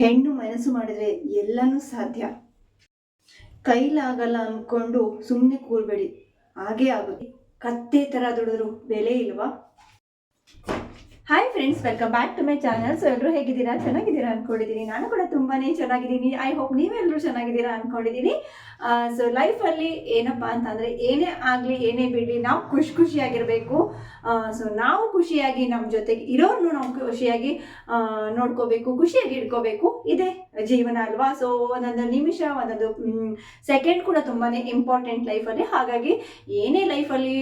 ಹೆಣ್ಣು ಮನಸ್ಸು ಮಾಡಿದ್ರೆ ಎಲ್ಲನೂ ಸಾಧ್ಯ. ಕೈಲಾಗಲ್ಲ ಅಂದ್ಕೊಂಡು ಸುಮ್ಮನೆ ಕೂರ್ಬೇಡಿ. ಹಾಗೇ ಆಗುತ್ತೆ. ಕತ್ತೆ ಥರ ದುಡಿದ್ರು ಬೆಲೆ ಇಲ್ವಾ? Hi friends welcome back to my channel so ಎಲ್ಲರೂ ಹೇಗಿದ್ದೀರಾ? ಚೆನ್ನಾಗಿದ್ದೀರಾ ಅನ್ಕೊಂಡಿದ್ದೀನಿ. ನಾನು ಕೂಡ ತುಂಬಾನೇ ಚೆನ್ನಾಗಿದ್ದೀನಿ. ಐ ಹೋಪ್ ನೀವೆಲ್ಲರೂ ಚೆನ್ನಾಗಿದ್ದೀರಾ ಅನ್ಕೊಂಡಿದ್ದೀನಿ. ಸೊ ಲೈಫಲ್ಲಿ ಏನಪ್ಪಾ ಅಂತಂದರೆ ಏನೇ ಆಗಲಿ, ಏನೇ ಬಿಡಲಿ, ನಾವು ಖುಷಿ ಖುಷಿಯಾಗಿರಬೇಕು. ಸೊ ನಾವು ಖುಷಿಯಾಗಿ ನಮ್ಮ ಜೊತೆಗೆ ಇರೋರನ್ನು ನಾವು ಖುಷಿಯಾಗಿ ನೋಡ್ಕೋಬೇಕು, ಖುಷಿಯಾಗಿ ಇಟ್ಕೋಬೇಕು. ಇದೆ ಜೀವನ ಅಲ್ವಾ? ಸೊ ಒಂದೊಂದು ನಿಮಿಷ, ಒಂದೊಂದು ಸೆಕೆಂಡ್ ಕೂಡ ತುಂಬಾನೇ ಇಂಪಾರ್ಟೆಂಟ್ ಲೈಫಲ್ಲಿ ಹಾಗಾಗಿ ಏನೇ ಲೈಫಲ್ಲಿ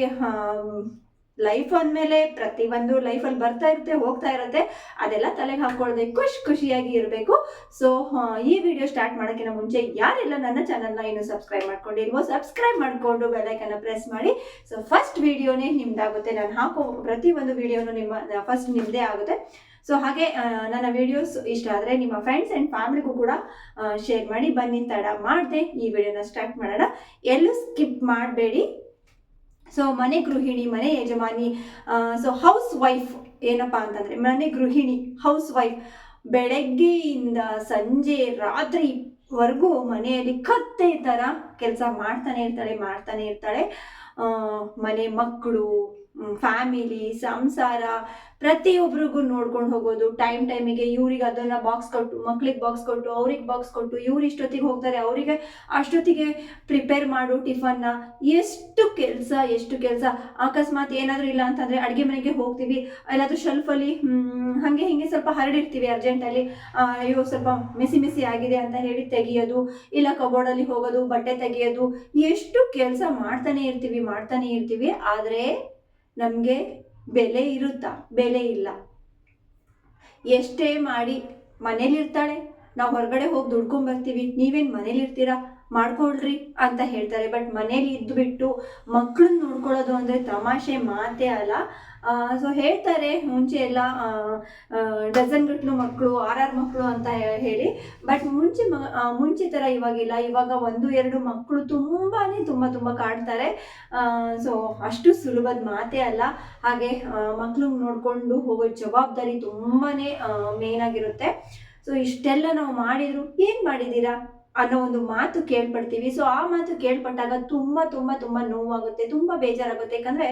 ಲೈಫ್ ಅಂದಮೇಲೆ ಪ್ರತಿಯೊಂದು ಲೈಫಲ್ಲಿ ಬರ್ತಾ ಇರುತ್ತೆ, ಹೋಗ್ತಾ ಇರುತ್ತೆ, ಅದೆಲ್ಲ ತಲೆಗೆ ಹಾಕೊಳ್ಳದೆ ಖುಷಿ ಖುಷಿಯಾಗಿ ಇರಬೇಕು. ಸೊ ಈ ವಿಡಿಯೋ ಸ್ಟಾರ್ಟ್ ಮಾಡೋಕ್ಕಿಂತ ಮುಂಚೆ ಯಾರೆಲ್ಲ ನನ್ನ ಚಾನಲ್ನ ಇನ್ನು ಸಬ್ಸ್ಕ್ರೈಬ್ ಮಾಡ್ಕೊಂಡಿಲ್ವೋ ಸಬ್ಸ್ಕ್ರೈಬ್ ಮಾಡಿಕೊಂಡು ಬೆಲೈಕನ್ನು ಪ್ರೆಸ್ ಮಾಡಿ. ಸೊ ಫಸ್ಟ್ ವಿಡಿಯೋನೇ ನಿಮ್ದಾಗುತ್ತೆ. ನಾನು ಹಾಕೋ ಪ್ರತಿಯೊಂದು ವಿಡಿಯೋನು ನಿಮ್ಮ ಫಸ್ಟ್ ನಿಮ್ಮದೇ ಆಗುತ್ತೆ. ಸೊ ಹಾಗೆ ನನ್ನ ವಿಡಿಯೋಸ್ ಇಷ್ಟ ಆದರೆ ನಿಮ್ಮ ಫ್ರೆಂಡ್ಸ್ ಆ್ಯಂಡ್ ಫ್ಯಾಮಿಲಿಗೂ ಕೂಡ ಶೇರ್ ಮಾಡಿ. ಬನ್ನಿ, ತಡ ಮಾಡದೆ ಈ ವಿಡಿಯೋನ ಸ್ಟಾರ್ಟ್ ಮಾಡೋಣ. ಎಲ್ಲೂ ಸ್ಕಿಪ್ ಮಾಡಬೇಡಿ. ಸೊ ಮನೆ ಗೃಹಿಣಿ, ಮನೆ ಯಜಮಾನಿ ಸೊ ಹೌಸ್ ವೈಫ್ ಏನಪ್ಪ ಅಂತಂದ್ರೆ, ಮನೆ ಗೃಹಿಣಿ ಹೌಸ್ ವೈಫ್ ಬೆಳಗ್ಗೆಯಿಂದ ಸಂಜೆ ರಾತ್ರಿ ವರೆಗೂ ಮನೆಯಲ್ಲಿ ಕತ್ತೆ ಥರ ಕೆಲಸ ಮಾಡ್ತಾನೆ ಇರ್ತಾಳೆ ಮಾಡ್ತಾನೆ ಇರ್ತಾಳೆ. ಮನೆ ಮಕ್ಕಳು ಫ್ಯಾಮಿಲಿ ಸಂಸಾರ ಪ್ರತಿಯೊಬ್ಬರಿಗೂ ನೋಡ್ಕೊಂಡು ಹೋಗೋದು. ಟೈಮ್ ಟೈಮಿಗೆ ಇವ್ರಿಗೆ ಅದನ್ನ ಬಾಕ್ಸ್ ಕೊಟ್ಟು, ಮಕ್ಳಿಗೆ ಬಾಕ್ಸ್ ಕೊಟ್ಟು, ಅವ್ರಿಗೆ ಬಾಕ್ಸ್ ಕೊಟ್ಟು, ಇವ್ರು ಇಷ್ಟೊತ್ತಿಗೆ ಹೋಗ್ತಾರೆ, ಅವರಿಗೆ ಅಷ್ಟೊತ್ತಿಗೆ ಪ್ರಿಪೇರ್ ಮಾಡು ಟಿಫನ್ನ ಎಷ್ಟು ಕೆಲಸ ಎಷ್ಟು ಕೆಲಸ. ಅಕಸ್ಮಾತ್ ಏನಾದರೂ ಇಲ್ಲ ಅಂತಂದರೆ ಅಡುಗೆ ಮನೆಗೆ ಹೋಗ್ತೀವಿ. ಎಲ್ಲಾದರೂ ಶೆಲ್ಫಲ್ಲಿ ಹಾಗೆ ಹಿಂಗೆ ಸ್ವಲ್ಪ ಹರಡಿರ್ತೀವಿ ಅರ್ಜೆಂಟಲ್ಲಿ ಅಯ್ಯೋ, ಸ್ವಲ್ಪ ಮೆಸಿ ಮೆಸಿ ಆಗಿದೆ ಅಂತ ಹೇಳಿ ತೆಗಿಯೋದು. ಇಲ್ಲ ಕಬೋರ್ಡಲ್ಲಿ ಹೋಗೋದು, ಬಟ್ಟೆ ತೆಗಿಯೋದು. ಎಷ್ಟು ಕೆಲಸ ಮಾಡ್ತಾನೆ ಇರ್ತೀವಿ ಮಾಡ್ತಾನೆ ಇರ್ತೀವಿ. ಆದರೆ ನಮಗೆ ಬೆಲೆ ಇರುತ್ತಾ? ಬೆಲೆ ಇಲ್ಲ. ಎಷ್ಟೇ ಮಾಡಿ ಮನೇಲಿರ್ತಾಳೆ ನಾವು ಹೊರಗಡೆ ಹೋಗಿ ದುಡ್ಕೊಂಡ್ ಬರ್ತೀವಿ, ನೀವೇನು ಮನೇಲಿ ಇರ್ತೀರಾ? ಮಾಡ್ಕೊಳ್ರಿ ಅಂತ ಹೇಳ್ತಾರೆ. ಬಟ್ ಮನೇಲಿ ಇದ್ದುಬಿಟ್ಟು ಮಕ್ಕಳನ್ನ ನೋಡ್ಕೊಳ್ಳೋದು ಅಂದರೆ ತಮಾಷೆ ಮಾತೇ ಅಲ್ಲ. ಸೊ ಹೇಳ್ತಾರೆ ಮುಂಚೆ ಎಲ್ಲ ಡಜನ್ ಮಕ್ಕಳು ಆರ್ ಮಕ್ಕಳು ಅಂತ ಹೇಳಿ. ಬಟ್ ಮುಂಚೆ ಮ ಮುಂಚೆ ಥರ ಇವಾಗಿಲ್ಲ. ಇವಾಗ ಒಂದು, ಎರಡು ಮಕ್ಕಳು ತುಂಬಾ ತುಂಬ ತುಂಬ ಕಾಡ್ತಾರೆ ಸೊ ಅಷ್ಟು ಸುಲಭದ ಮಾತೇ ಅಲ್ಲ. ಹಾಗೆ ಮಕ್ಕಳು ನೋಡಿಕೊಂಡು ಹೋಗೋ ಜವಾಬ್ದಾರಿ ತುಂಬಾ ಮೇನ್ ಆಗಿರುತ್ತೆ. ಸೊ ಇಷ್ಟೆಲ್ಲ ನಾವು ಮಾಡಿದ್ರು, ಏನು ಮಾಡಿದ್ದೀರಾ? ಅನ್ನೋ ಒಂದು ಮಾತು ಕೇಳ್ಪಡ್ತೀವಿ. ಸೊ ಆ ಮಾತು ಕೇಳ್ಪಟ್ಟಾಗ ತುಂಬ ತುಂಬ ತುಂಬ ನೋವಾಗುತ್ತೆ, ತುಂಬ ಬೇಜಾರಾಗುತ್ತೆ. ಯಾಕಂದರೆ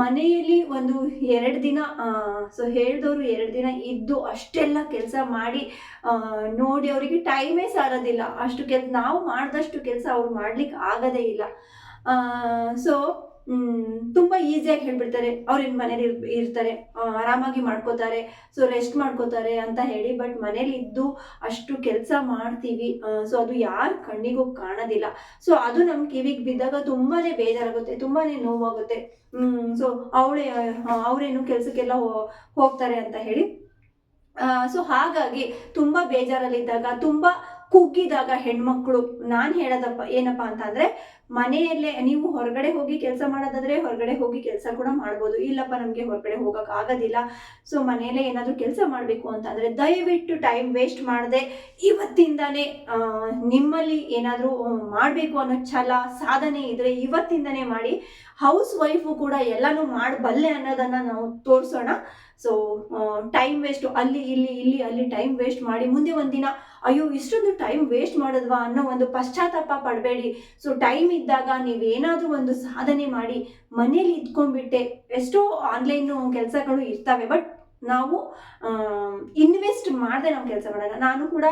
ಮನೆಯಲ್ಲಿ ಒಂದು ಎರಡು ದಿನ ಸೊ ಹೇಳಿದವರು ಎರಡು ದಿನ ಇದ್ದು ಅಷ್ಟೆಲ್ಲ ಕೆಲಸ ಮಾಡಿ ನೋಡಿ ಅವರಿಗೆ ಟೈಮೇ ಸಾರೋದಿಲ್ಲ. ಅಷ್ಟು ಕೆಲ್, ನಾವು ಮಾಡಿದಷ್ಟು ಕೆಲಸ ಅವ್ರು ಮಾಡ್ಲಿಕ್ಕೆ ಆಗದೇ ಇಲ್ಲ. ಸೊ ತುಂಬ ಈಸಿಯಾಗಿ ಹೇಳ್ಬಿಡ್ತಾರೆ. ಅವ್ರೇನು ಮನೇಲಿ ಇರ್, ಇರ್ತಾರೆ. ಆರಾಮಾಗಿ ಮಾಡ್ಕೋತಾರೆ. ಸೊ ರೆಸ್ಟ್ ಮಾಡ್ಕೋತಾರೆ ಅಂತ ಹೇಳಿ ಬಟ್ ಮನೇಲಿ ಇದ್ದು ಅಷ್ಟು ಕೆಲಸ ಮಾಡ್ತೀವಿ. ಸೊ ಅದು ಯಾರ ಕಣ್ಣಿಗೂ ಕಾಣೋದಿಲ್ಲ. ಸೊ ಅದು ನಮ್ಮ ಕಿವಿಗೆ ಬಿದ್ದಾಗ ತುಂಬಾನೇ ಬೇಜಾರಾಗುತ್ತೆ. ತುಂಬಾನೇ ನೋವಾಗುತ್ತೆ. ಸೊ ಅವಳೇ ಅವರೇನು ಕೆಲಸಕ್ಕೆಲ್ಲ ಹೋಗ್ತಾರೆ ಅಂತ ಹೇಳಿ. ಸೊ ಹಾಗಾಗಿ ತುಂಬ ಬೇಜಾರಲ್ಲಿದ್ದಾಗ, ತುಂಬ ಕುಗ್ಗಿದಾಗ ಹೆಣ್ಮಕ್ಳು, ನಾನು ಹೇಳೋದಪ್ಪ, ಏನಪ್ಪ ಅಂತ ಅಂದ್ರೆ ಮನೆಯಲ್ಲೇ ನೀವು ಹೊರಗಡೆ ಹೋಗಿ ಕೆಲಸ ಮಾಡೋದಾದ್ರೆ ಹೊರಗಡೆ ಹೋಗಿ ಕೆಲಸ ಕೂಡ ಮಾಡ್ಬೋದು. ಇಲ್ಲಪ್ಪ, ನಮಗೆ ಹೊರಗಡೆ ಹೋಗಕ್ ಆಗೋದಿಲ್ಲ. ಸೊ ಮನೆಯಲ್ಲೇ ಏನಾದರೂ ಕೆಲಸ ಮಾಡಬೇಕು ಅಂತಂದ್ರೆ, ದಯವಿಟ್ಟು ಟೈಮ್ ವೇಸ್ಟ್ ಮಾಡದೆ, ಇವತ್ತಿಂದಾನೇ ನಿಮ್ಮಲ್ಲಿ ಏನಾದರೂ ಮಾಡಬೇಕು ಅನ್ನೋ ಛಲ, ಸಾಧನೆ ಇದ್ರೆ ಇವತ್ತಿಂದನೇ ಮಾಡಿ. ಹೌಸ್ ವೈಫು ಕೂಡ ಎಲ್ಲನೂ ಮಾಡಬಲ್ಲೆ ಅನ್ನೋದನ್ನ ನಾವು ತೋರಿಸೋಣ. ಸೊ ಟೈಮ್ ವೇಸ್ಟ್ ಅಲ್ಲಿ, ಇಲ್ಲಿ ಇಲ್ಲಿ, ಅಲ್ಲಿ ಟೈಮ್ ವೇಸ್ಟ್ ಮಾಡಿ, ಮುಂದೆ ಒಂದಿನ ಅಯ್ಯೋ, ಇಷ್ಟೊಂದು ಟೈಮ್ ವೇಸ್ಟ್ ಮಾಡಿದ್ವಾ ಅನ್ನೋ ಒಂದು ಪಶ್ಚಾತ್ತಾಪ ಪಡಬೇಡಿ. ಸೊ ಟೈಮ್ ಇದ್ದಾಗ ನೀವೇನಾದರೂ ಒಂದು ಸಾಧನೆ ಮಾಡಿ ಮನೇಲಿ ಇದ್ಕೊಂಡ್ಬಿಟ್ಟೆ. ಎಷ್ಟೋ ಆನ್ಲೈನ್ ಕೆಲಸಗಳು ಇರ್ತವೆ ಬಟ್ ನಾವು ಇನ್ವೆಸ್ಟ್ ಮಾಡದೆ ನಾವು ಕೆಲಸ ಮಾಡೋಣ. ನಾನು ಕೂಡ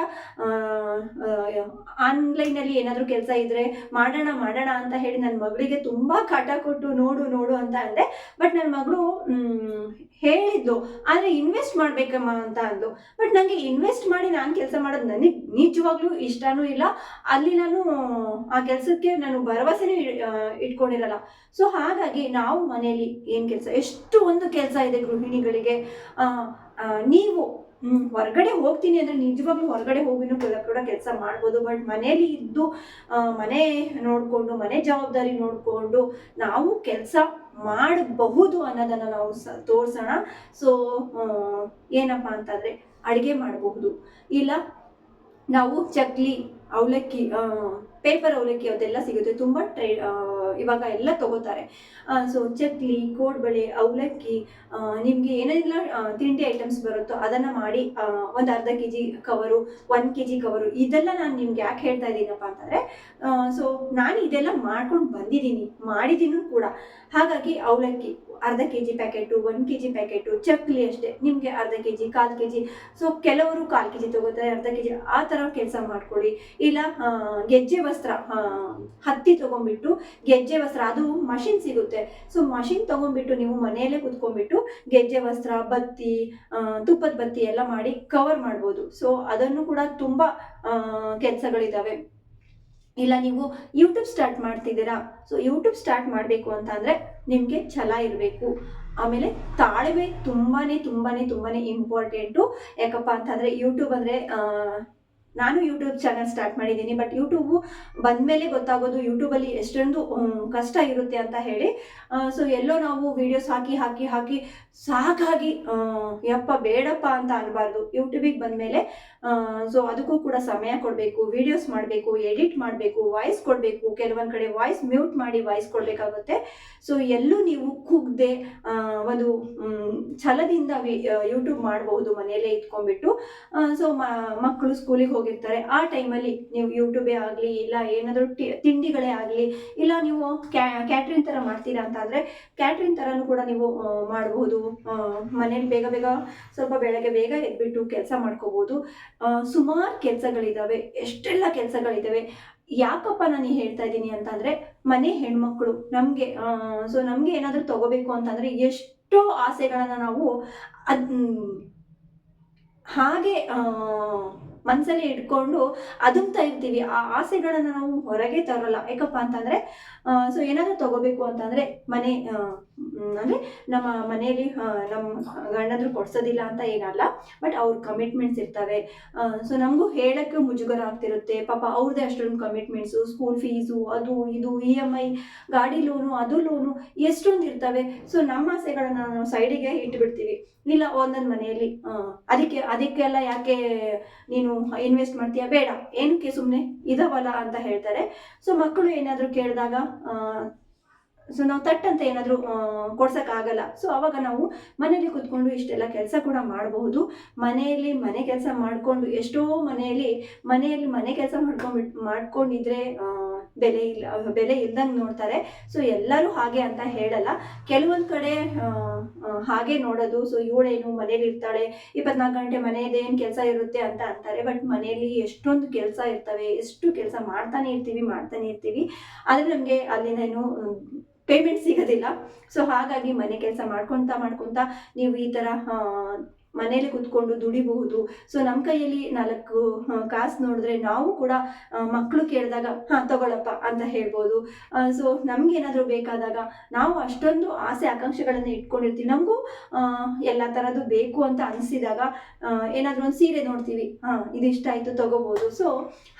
ಆನ್ಲೈನಲ್ಲಿ ಏನಾದರೂ ಕೆಲಸ ಇದ್ದರೆ ಮಾಡೋಣ ಮಾಡೋಣ ಅಂತ ಹೇಳಿ ನನ್ನ ಮಗಳಿಗೆ ತುಂಬ ಕಾಟ ಕೊಟ್ಟು ನೋಡು ನೋಡು ಅಂತ ಅಂದೆ. ಬಟ್ ನನ್ನ ಮಗಳು ಹೇಳಿದ್ದು ಆದರೆ ಇನ್ವೆಸ್ಟ್ ಮಾಡಬೇಕಮ್ಮ ಅಂತ ಅಂದು ಬಟ್ ನನಗೆ ಇನ್ವೆಸ್ಟ್ ಮಾಡಿ ನಾನು ಕೆಲಸ ಮಾಡೋದು ನನಗೆ ನಿಜವಾಗ್ಲೂ ಇಷ್ಟನೂ ಇಲ್ಲ. ಅಲ್ಲಿ ನಾನು ಆ ಕೆಲಸಕ್ಕೆ ನಾನು ಭರವಸೆನೇ ಇಟ್ಕೊಂಡಿರಲ್ಲ. ಸೊ ಹಾಗಾಗಿ ನಾವು ಮನೆಯಲ್ಲಿ ಏನು ಕೆಲಸ? ಎಷ್ಟು ಒಂದು ಕೆಲಸ ಇದೆ ಗೃಹಿಣಿಗಳಿಗೆ. ನೀವು ಹೊರಗಡೆ ಹೋಗ್ತೀನಿ ಅಂದರೆ ನಿಜವಾಗ್ಲೂ ಹೊರಗಡೆ ಹೋಗಿನೂ ಕೂಡ ಕೂಡ ಕೆಲಸ ಮಾಡ್ಬೋದು. ಬಟ್ ಮನೆಯಲ್ಲಿ ಇದ್ದು ಮನೆ ನೋಡಿಕೊಂಡು, ಮನೆ ಜವಾಬ್ದಾರಿ ನೋಡಿಕೊಂಡು ನಾವು ಕೆಲಸ ಮಾಡಬಹುದು ಅನ್ನೋದನ್ನು ನಾವು ಸ, ತೋರಿಸೋಣ. ಸೊ ಏನಪ್ಪ ಅಂತಂದರೆ ಅಡುಗೆ ಮಾಡಬಹುದು. ಇಲ್ಲ, ನಾವು ಚಕ್ಲಿ, ಅವಲಕ್ಕಿ ಪೇಪರ್ ಅವಲಕ್ಕಿ, ಅದೆಲ್ಲ ಸಿಗುತ್ತೆ. ತುಂಬ ಟ್ರೈ ಇವಾಗ ಎಲ್ಲ ತಗೋತಾರೆ. ಸೊ ಚಕ್ಲಿ, ಕೋಡ್ಬಳೆ, ಅವಲಕ್ಕಿ ನಿಮಗೆ ಏನೆಲ್ಲ ತಿಂಡಿ ಐಟಮ್ಸ್ ಬರುತ್ತೋ ಅದನ್ನು ಮಾಡಿ ಒಂದು ಅರ್ಧ K G cover one K G cover, ಇದೆಲ್ಲ ನಾನು ನಿಮ್ಗೆ ಯಾಕೆ ಹೇಳ್ತಾ ಇದ್ದೀನಪ್ಪ ಅಂತಂದರೆ ಸೊ ನಾನು ಇದೆಲ್ಲ ಮಾಡ್ಕೊಂಡು ಬಂದಿದ್ದೀನಿ ಮಾಡಿದ್ದೀನಿ ಕೂಡ. ಹಾಗಾಗಿ ಅವಲಕ್ಕಿ, ಅರ್ಧ K G packet one K G packet, chakli ಅಷ್ಟೇ, ನಿಮಗೆ ಅರ್ಧ ಕೆ ಜಿ ಕಾಲು ಕೆ ಜಿ ಸೊ ಕೆಲವರು ಕಾಲು ಕೆ ಜಿ ತಗೋತಾರೆ, ಅರ್ಧ ಕೆ ಜಿ ಆ ಥರ ಕೆಲಸ ಮಾಡ್ಕೊಳ್ಳಿ. ಇಲ್ಲ ಗೆಜ್ಜೆ ವಸ್ತ್ರ ಹತ್ತಿ ತೊಗೊಂಡ್ಬಿಟ್ಟು ಗೆಜ್ಜೆ ವಸ್ತ್ರ, ಅದು ಮಷಿನ್ ಸಿಗುತ್ತೆ. ಸೊ ಮಷಿನ್ ತೊಗೊಂಡ್ಬಿಟ್ಟು ನೀವು ಮನೆಯಲ್ಲೇ ಕುತ್ಕೊಂಡ್ಬಿಟ್ಟು ಗೆಜ್ಜೆ ವಸ್ತ್ರ, ಬತ್ತಿ ತುಪ್ಪದ ಬತ್ತಿ ಎಲ್ಲ ಮಾಡಿ ಕವರ್ ಮಾಡ್ಬೋದು. ಸೊ ಅದನ್ನು ಕೂಡ ತುಂಬ ಕೆಲಸಗಳಿದ್ದಾವೆ ಇಲ್ಲ, ನೀವು ಯೂಟ್ಯೂಬ್ ಸ್ಟಾರ್ಟ್ ಮಾಡ್ತಿದ್ದೀರಾ? ಸೊ ಯೂಟ್ಯೂಬ್ ಸ್ಟಾರ್ಟ್ ಮಾಡಬೇಕು ಅಂತ ಅಂದರೆ ನಿಮಗೆ ಛಲ ಇರಬೇಕು. ಆಮೇಲೆ ತಾಳ್ಮೆ ತುಂಬಾ ತುಂಬಾ ತುಂಬಾ ಇಂಪಾರ್ಟೆಂಟು ಯಾಕಪ್ಪ ಅಂತಂದರೆ ಯೂಟ್ಯೂಬ್ ಅಂದರೆ ನಾನು ಯೂಟ್ಯೂಬ್ ಚಾನಲ್ ಸ್ಟಾರ್ಟ್ ಮಾಡಿದ್ದೀನಿ ಬಟ್ ಯೂಟ್ಯೂಬು ಬಂದಮೇಲೆ ಗೊತ್ತಾಗೋದು ಯೂಟ್ಯೂಬಲ್ಲಿ ಎಷ್ಟೊಂದು ಕಷ್ಟ ಇರುತ್ತೆ ಅಂತ ಹೇಳಿ. ಸೊ ಎಲ್ಲೋ ನಾವು ವಿಡಿಯೋಸ್ ಹಾಕಿ ಹಾಕಿ ಹಾಕಿ ಸಾಕಾಗಿ ಯಪ್ಪ ಬೇಡಪ್ಪ ಅಂತ ಅನ್ಬಾರ್ದು. ಯೂಟ್ಯೂಬಿಗೆ ಬಂದಮೇಲೆ ಸೊ ಅದಕ್ಕೂ ಕೂಡ ಸಮಯ ಕೊಡಬೇಕು ವಿಡಿಯೋಸ್ ಮಾಡಬೇಕು ಎಡಿಟ್ ಮಾಡಬೇಕು ವಾಯ್ಸ್ ಕೊಡಬೇಕು. ಕೆಲವೊಂದು ಕಡೆ ವಾಯ್ಸ್ ಮ್ಯೂಟ್ ಮಾಡಿ ವಾಯ್ಸ್ ಕೊಡಬೇಕಾಗುತ್ತೆ. ಸೊ ಎಲ್ಲೂ ನೀವು ಕುಗ್ದೆ ಒಂದು ಛಲದಿಂದ ಯೂಟ್ಯೂಬ್ ಮಾಡಬಹುದು ಮನೆಯಲ್ಲೇ ಇಟ್ಕೊಂಡ್ಬಿಟ್ಟು. ಸೊ ಮಕ್ಕಳು ಸ್ಕೂಲಿಗೆ ಹೋಗಿರ್ತಾರೆ. ಆ ಟೈಮಲ್ಲಿ ನೀವು ಯೂಟ್ಯೂಬೇ ಆಗಲಿ, ಇಲ್ಲ ಏನಾದರೂ ತಿಂಡಿಗಳೇ ಆಗಲಿ, ಇಲ್ಲ ನೀವು ಕ್ಯಾಟ್ರಿನ್ ಥರ ಮಾಡ್ತೀರಾ ಅಂತ ಅಂದರೆ ಕ್ಯಾಟ್ರಿನ್ ಥರನೂ ಕೂಡ ನೀವು ಮಾಡಬಹುದು. ಮನೇಲಿ ಬೇಗ ಬೇಗ ಸ್ವಲ್ಪ ಬೆಳಗ್ಗೆ ಬೇಗ ಎದ್ಬಿಟ್ಟು ಕೆಲಸ ಮಾಡ್ಕೋಬೋದು. ಸುಮಾರು ಕೆಲಸಗಳಿದ್ದಾವೆ ಎಷ್ಟೆಲ್ಲ ಕೆಲಸಗಳಿದ್ದಾವೆ ಯಾಕಪ್ಪ ನಾನು ಹೇಳ್ತಾ ಇದ್ದೀನಿ ಅಂತಂದರೆ ಮನೆ ಹೆಣ್ಮಕ್ಳು ನಮಗೆ ಸೊ ನಮಗೆ ಏನಾದರೂ ತಗೋಬೇಕು ಅಂತಂದರೆ ಎಷ್ಟೋ ಆಸೆಗಳನ್ನು ನಾವು ಅದ್ ಹಾಗೆ ಮನಸ್ಸಲ್ಲಿ ಇಟ್ಕೊಂಡು ಅದುಮ್ತಾ ಇರ್ತೀವಿ ಆ ಆಸೆಗಳನ್ನು ನಾವು ಹೊರಗೆ ತರಲ್ಲ. ಯಾಕಪ್ಪ ಅಂತಂದರೆ ಸೊ ಏನಾದರೂ ತಗೋಬೇಕು ಅಂತಂದರೆ ಮನೆ ಅಂದ್ರೆ ನಮ್ಮ ಮನೆಯಲ್ಲಿ ನಮ್ಮ ಗಂಡಂದ್ರು ಕೊಡ್ಸೋದಿಲ್ಲ ಅಂತ ಏನಲ್ಲ ಬಟ್ ಅವ್ರ ಕಮಿಟ್ಮೆಂಟ್ಸ್ ಇರ್ತವೆ. ಸೊ ನಮಗೂ ಹೇಳಕ್ಕೆ ಮುಜುಗರ ಆಗ್ತಿರುತ್ತೆ. ಪಾಪ ಅವ್ರದ್ದೇ ಅಷ್ಟೊಂದು ಕಮಿಟ್ಮೆಂಟ್ಸು ಸ್ಕೂಲ್ ಫೀಸು ಅದು ಇದು ಇ ಎಂ ಐ ಗಾಡಿ ಲೋನು ಅದು ಲೋನು ಎಷ್ಟೊಂದು ಇರ್ತವೆ. ಸೊ ನಮ್ಮ ಆಸೆಗಳನ್ನ ನಾವು ಸೈಡಿಗೆ ಇಟ್ಬಿಡ್ತೀವಿ. ಇಲ್ಲ, ಒಂದೊಂದು ಮನೆಯಲ್ಲಿ ಅದಕ್ಕೆ, ಅದಕ್ಕೆಲ್ಲ ಯಾಕೆ ನೀನು ಇನ್ವೆಸ್ಟ್ ಮಾಡ್ತೀಯಾ? ಬೇಡ. ಏನಕ್ಕೆ ಸುಮ್ಮನೆ ಇದಾವಲ್ಲ ಅಂತ ಹೇಳ್ತಾರೆ. ಸೊ ಮಕ್ಕಳು ಏನಾದರೂ ಕೇಳಿದಾಗ ಸೊ ನಾವು ತಟ್ಟಂತ ಏನಾದರೂ ಕೊಡ್ಸೋಕ್ಕಾಗಲ್ಲ. ಸೊ ಆವಾಗ ನಾವು ಮನೆಯಲ್ಲಿ ಕುತ್ಕೊಂಡು ಇಷ್ಟೆಲ್ಲ ಕೆಲಸ ಕೂಡ ಮಾಡಬಹುದು. ಮನೆಯಲ್ಲಿ ಮನೆ ಕೆಲಸ ಮಾಡಿಕೊಂಡು, ಎಷ್ಟೋ ಮನೆಯಲ್ಲಿ ಮನೆಯಲ್ಲಿ ಮನೆ ಕೆಲಸ ಮಾಡ್ಕೊಂಡ್ಬಿಟ್ಟು ಮಾಡ್ಕೊಂಡಿದ್ರೆ ಬೆಲೆ ಇಲ್ಲ, ಬೆಲೆ ಇಲ್ದಂಗೆ ನೋಡ್ತಾರೆ. ಸೊ ಎಲ್ಲರೂ ಹಾಗೆ ಅಂತ ಹೇಳಲ್ಲ. ಕೆಲವೊಂದು ಕಡೆ ಹಾಗೆ ನೋಡೋದು. ಸೊ ಇವಳೇನು ಮನೇಲಿ ಇರ್ತಾಳೆ, ಇಪ್ಪತ್ನಾಲ್ಕು ಗಂಟೆ ಮನೆಯದೇನು ಕೆಲಸ ಇರುತ್ತೆ ಅಂತ ಅಂತಾರೆ. ಬಟ್ ಮನೆಯಲ್ಲಿ ಎಷ್ಟೊಂದು ಕೆಲಸ ಇರ್ತವೆ, ಎಷ್ಟು ಕೆಲಸ ಮಾಡ್ತಾನೆ ಇರ್ತೀವಿ ಮಾಡ್ತಾನೆ ಇರ್ತೀವಿ. ಆದರೆ ನಮಗೆ ಅಲ್ಲಿನೇನು ಪೇಮೆಂಟ್ ಸಿಗೋದಿಲ್ಲ. ಸೊ ಹಾಗಾಗಿ ಮನೆ ಕೆಲಸ ಮಾಡ್ಕೊತಾ ಮಾಡ್ಕೊತಾ ನೀವು ಈ ಥರ ಮನೇಲಿ ಕುತ್ಕೊಂಡು ದುಡಿಬಹುದು. ಸೊ ನಮ್ಮ ಕೈಯಲ್ಲಿ ನಾಲ್ಕು ಕಾಸು ನೋಡಿದ್ರೆ ನಾವು ಕೂಡ ಮಕ್ಕಳು ಕೇಳಿದಾಗ, ಹಾಂ, ತಗೊಳಪ್ಪ ಅಂತ ಹೇಳ್ಬೋದು. ಸೊ ನಮಗೇನಾದರೂ ಬೇಕಾದಾಗ ನಾವು ಅಷ್ಟೊಂದು ಆಸೆ, ಆಕಾಂಕ್ಷೆಗಳನ್ನು ಇಟ್ಕೊಂಡಿರ್ತೀವಿ. ನಮಗೂ ಎಲ್ಲ ಥರದ್ದು ಬೇಕು ಅಂತ ಅನಿಸಿದಾಗ ಏನಾದರೂ ಒಂದು ಸೀರೆ ನೋಡ್ತೀವಿ. ಹಾಂ, ಇದು ಇಷ್ಟ ಆಯಿತು ತಗೋಬೋದು ಸೊ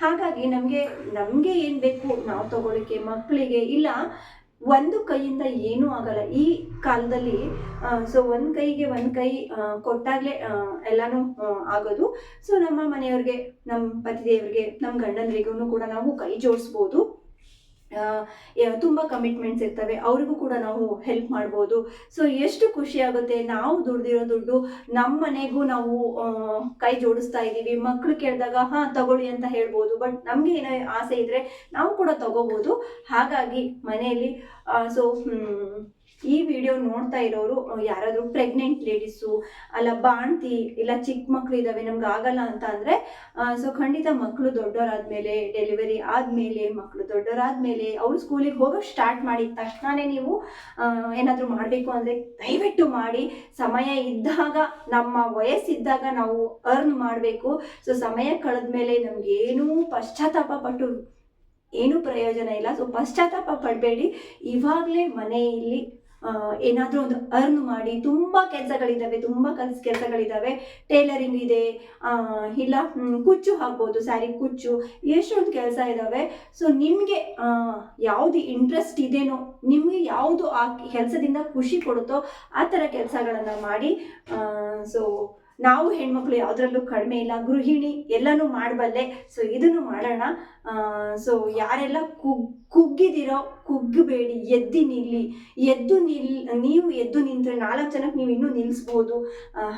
ಹಾಗಾಗಿ ನಮಗೆ ನಮಗೆ ಏನು ಬೇಕು, ನಾವು ತಗೊಳ್ಳಿಕ್ಕೆ ಮಕ್ಕಳಿಗೆ ಇಲ್ಲ. ಒಂದು ಕೈಯಿಂದ ಏನೂ ಆಗಲ್ಲ. ಈ ಕಾಲದಲ್ಲಿ ಸೊ ಒಂದು ಕೈಗೆ ಒಂದು ಕೈ ಕೊಟ್ಟಾಗಲೇ ಎಲ್ಲನೂ ಆಗೋದು. ಸೊ ನಮ್ಮ ಮನೆಯವ್ರಿಗೆ, ನಮ್ಮ ಪತಿದೇವರಿಗೆ ನಮ್ಮ ಗಂಡನರಿಗೂ ಕೂಡ ನಾವು ಕೈ ಜೋಡಿಸ್ಬೋದು. ತುಂಬ ಕಮಿಟ್ಮೆಂಟ್ಸ್ ಇರ್ತವೆ. ಅವ್ರಿಗೂ ಕೂಡ ನಾವು ಹೆಲ್ಪ್ ಮಾಡ್ಬೋದು. ಸೊ ಎಷ್ಟು ಖುಷಿಯಾಗುತ್ತೆ ನಾವು ದುಡ್ದಿರೋ ದುಡ್ಡು ನಮ್ಮ ಮನೆಗೂ ನಾವು ಕೈ ಜೋಡಿಸ್ತಾ ಇದ್ದೀವಿ. ಮಕ್ಕಳು ಕೇಳಿದಾಗ, ಹಾಂ, ತಗೊಳ್ಳಿ ಅಂತ ಹೇಳ್ಬೋದು. ಬಟ್ ನಮಗೆ ಏನೋ ಆಸೆ ಇದ್ದರೆ ನಾವು ಕೂಡ ತಗೋಬೋದು. ಹಾಗಾಗಿ ಮನೆಯಲ್ಲಿ ಸೊ ಈ ವಿಡಿಯೋ ನೋಡ್ತಾ ಇರೋರು ಯಾರಾದರೂ ಪ್ರೆಗ್ನೆಂಟ್ ಲೇಡೀಸು ಅಲ್ಲ ಬಾಣ್ತಿ, ಇಲ್ಲ ಚಿಕ್ಕ ಮಕ್ಕಳು ಇದ್ದಾವೆ ನಮ್ಗೆ ಆಗಲ್ಲ ಅಂತ ಅಂದರೆ ಸೊ ಖಂಡಿತ ಮಕ್ಕಳು ದೊಡ್ಡವರಾದ್ಮೇಲೆ ಡೆಲಿವರಿ ಆದಮೇಲೆ ಮಕ್ಕಳು ದೊಡ್ಡವರಾದ್ಮೇಲೆ ಅವರು ಸ್ಕೂಲಿಗೆ ಹೋಗೋಕ್ಕೆ ಸ್ಟಾರ್ಟ್ ಮಾಡಿದ ತಕ್ಷಣವೇ ನೀವು ಏನಾದರೂ ಮಾಡಬೇಕು ಅಂದರೆ ದಯವಿಟ್ಟು ಮಾಡಿ. ಸಮಯ ಇದ್ದಾಗ, ನಮ್ಮ ವಯಸ್ಸಿದ್ದಾಗ ನಾವು ಅರ್ನ್ ಮಾಡಬೇಕು. ಸೊ ಸಮಯ ಕಳೆದ ಕಳೆದ್ಮೇಲೆ ನಮಗೇನೂ ಪಶ್ಚಾತ್ತಾಪ ಪಟ್ಟು, ಏನೂ ಪ್ರಯೋಜನ ಇಲ್ಲ. ಸೊ ಪಶ್ಚಾತ್ತಾಪ ಪಡಬೇಡಿ. ಇವಾಗಲೇ ಮನೆಯಲ್ಲಿ ಏನಾದರೂ ಒಂದು ಅರ್ನ್ ಮಾಡಿ ತುಂಬ ಕೆಲಸಗಳಿದ್ದಾವೆ, ತುಂಬ ಕಲ್ಸ್, ಕೆಲಸಗಳಿದ್ದಾವೆ. ಟೇಲರಿಂಗ್ ಇದೆ ಇಲ್ಲ ಕುಚ್ಚು ಹಾಕ್ಬೋದು ಸ್ಯಾರಿ ಕುಚ್ಚು, ಎಷ್ಟೊಂದು ಕೆಲಸ ಇದ್ದಾವೆ ಸೊ ನಿಮಗೆ ಯಾವುದು ಇಂಟ್ರೆಸ್ಟ್ ಇದೇನೋ, ನಿಮಗೆ ಯಾವುದು ಆ ಕೆಲಸದಿಂದ ಖುಷಿ ಕೊಡುತ್ತೋ, ಆ ಥರ ಕೆಲಸಗಳನ್ನು ಮಾಡಿ ಸೊ ನಾವು ಹೆಣ್ಮಕ್ಳು ಯಾವುದ್ರಲ್ಲೂ ಕಡಿಮೆ ಇಲ್ಲ, ಗೃಹಿಣಿ ಎಲ್ಲನೂ ಮಾಡಬಲ್ಲೆ. ಸೊ ಇದನ್ನು ಮಾಡೋಣ. ಸೊ ಯಾರೆಲ್ಲ ಕುಗ್ ಕುಗ್ಗಿದಿರೋ ಕುಗ್ಗಬೇಡಿ, ಎದ್ದು ನಿಲ್ಲಿ. ಎದ್ದು ನಿಲ್, ನೀವು ಎದ್ದು ನಿಂತರೆ ನಾಲ್ಕು ಜನಕ್ಕೆ ನೀವು ಇನ್ನೂ ನಿಲ್ಲಿಸ್ಬೋದು.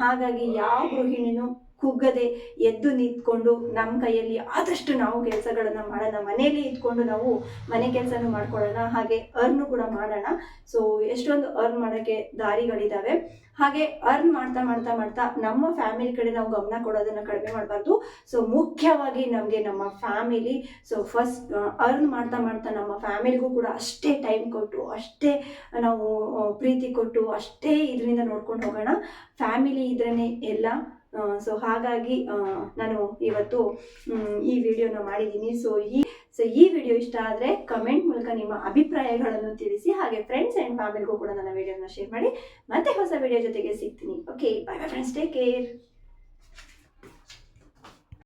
ಹಾಗಾಗಿ ಯಾವ ಗೃಹಿಣಿನೂ ಕುಗ್ಗದೆ ಎದ್ದು ನಿಂತ್ಕೊಂಡು ನಮ್ಮ ಕೈಯಲ್ಲಿ ಆದಷ್ಟು ನಾವು ಕೆಲಸಗಳನ್ನು ಮಾಡೋಣ, ಮನೆಯಲ್ಲಿ ಇದ್ಕೊಂಡು ನಾವು ಮನೆ ಕೆಲಸನೂ ಮಾಡ್ಕೊಳ್ಳೋಣ, ಹಾಗೆ ಅರ್ನು ಕೂಡ ಮಾಡೋಣ. ಸೊ ಎಷ್ಟೊಂದು ಅರ್ನ್ ಮಾಡೋಕ್ಕೆ ದಾರಿಗಳಿದ್ದಾವೆ ಹಾಗೆ ಅರ್ನ್ ಮಾಡ್ತಾ ಮಾಡ್ತಾ ಮಾಡ್ತಾ ನಮ್ಮ ಫ್ಯಾಮಿಲಿ ಕಡೆ ನಾವು ಗಮನ ಕೊಡೋದನ್ನು ಕಡಿಮೆ ಮಾಡಬಾರ್ದು. ಸೊ ಮುಖ್ಯವಾಗಿ ನಮಗೆ ನಮ್ಮ ಫ್ಯಾಮಿಲಿ ಸೊ ಫಸ್ಟ್ ಅರ್ನ್ ಮಾಡ್ತಾ ಮಾಡ್ತಾ ನಮ್ಮ ಫ್ಯಾಮಿಲಿಗೂ ಕೂಡ ಅಷ್ಟೇ ಟೈಮ್ ಕೊಟ್ಟು, ಅಷ್ಟೇ ನಾವು ಪ್ರೀತಿ ಕೊಟ್ಟು, ಅಷ್ಟೇ ಇದರಿಂದ ನೋಡ್ಕೊಂಡು ಹೋಗೋಣ. ಫ್ಯಾಮಿಲಿ ಇದ್ರೇ ಎಲ್ಲ ಸೊ ಹಾಗಾಗಿ ನಾನು ಇವತ್ತು ಈ ವಿಡಿಯೋನ ಮಾಡಿದ್ದೀನಿ. ಸೊ ಈ ಸೊ ಈ ವಿಡಿಯೋ ಇಷ್ಟ ಆದರೆ ಕಮೆಂಟ್ ಮೂಲಕ ನಿಮ್ಮ ಅಭಿಪ್ರಾಯಗಳನ್ನು ತಿಳಿಸಿ, ಹಾಗೆ ಫ್ರೆಂಡ್ಸ್ ಆ್ಯಂಡ್ ಫ್ಯಾಮಿಲಿಗೂ ಕೂಡ ನನ್ನ ವಿಡಿಯೋನ ಶೇರ್ ಮಾಡಿ. ಮತ್ತೆ ಹೊಸ ವಿಡಿಯೋ ಜೊತೆಗೆ ಸಿಗ್ತೀನಿ. Okay bye bye friends take care